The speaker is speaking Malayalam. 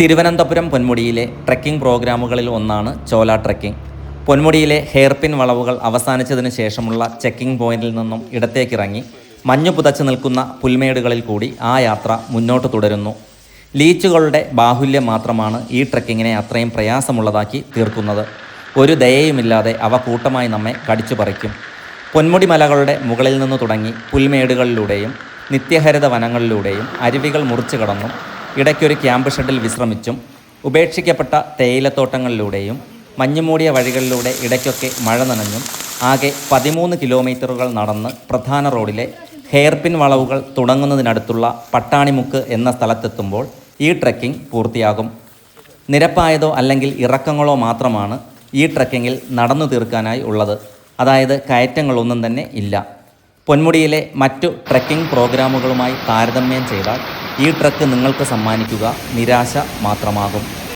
തിരുവനന്തപുരം പൊന്മുടിയിലെ ട്രെക്കിംഗ് പ്രോഗ്രാമുകളിൽ ഒന്നാണ് ചോല ട്രെക്കിംഗ്. പൊന്മുടിയിലെ ഹെയർപിൻ വളവുകൾ അവസാനിച്ചതിന് ശേഷമുള്ള ചെക്കിംഗ് പോയിന്റിൽ നിന്നും ഇടത്തേക്കിറങ്ങി മഞ്ഞു പുതച്ചു നിൽക്കുന്ന പുൽമേടുകളിൽ കൂടി ആ യാത്ര മുന്നോട്ട് തുടരുന്നു. ലീച്ചുകളുടെ ബാഹുല്യം മാത്രമാണ് ഈ ട്രെക്കിങ്ങിനെ അത്രയും പ്രയാസമുള്ളതാക്കി തീർക്കുന്നത്. ഒരു ദയയുമില്ലാതെ അവ കൂട്ടമായി നമ്മെ കടിച്ചു പറിക്കും. പൊന്മുടി മലകളുടെ മുകളിൽ നിന്ന് തുടങ്ങി പുൽമേടുകളിലൂടെയും നിത്യഹരിത വനങ്ങളിലൂടെയും അരുവികൾ മുറിച്ചു കടന്നും. ഇടയ്ക്കൊരു ക്യാമ്പ് ഷെഡിൽ വിശ്രമിച്ചും ഉപേക്ഷിക്കപ്പെട്ട തേയിലത്തോട്ടങ്ങളിലൂടെയും മഞ്ഞുമൂടിയ വഴികളിലൂടെ ഇടയ്ക്കൊക്കെ മഴ നനഞ്ഞും ആകെ പതിമൂന്ന് കിലോമീറ്ററുകൾ നടന്ന് പ്രധാന റോഡിലെ ഹെയർപിൻ വളവുകൾ തുടങ്ങുന്നതിനടുത്തുള്ള പട്ടാണിമുക്ക് എന്ന സ്ഥലത്തെത്തുമ്പോൾ ഈ ട്രെക്കിംഗ് പൂർത്തിയാകും. നിരപ്പായതോ അല്ലെങ്കിൽ ഇറക്കങ്ങളോ മാത്രമാണ് ഈ ട്രക്കിങ്ങിൽ നടന്നു തീർക്കാനായി ഉള്ളത്. അതായത് കയറ്റങ്ങളൊന്നും തന്നെ ഇല്ല. പൊന്മുടിയിലെ മറ്റു ട്രക്കിംഗ് പ്രോഗ്രാമുകളുമായി താരതമ്യം ചെയ്താൽ ഈ ട്രക്ക് നിങ്ങൾക്ക് സമ്മാനിക്കുക നിരാശ മാത്രമാകും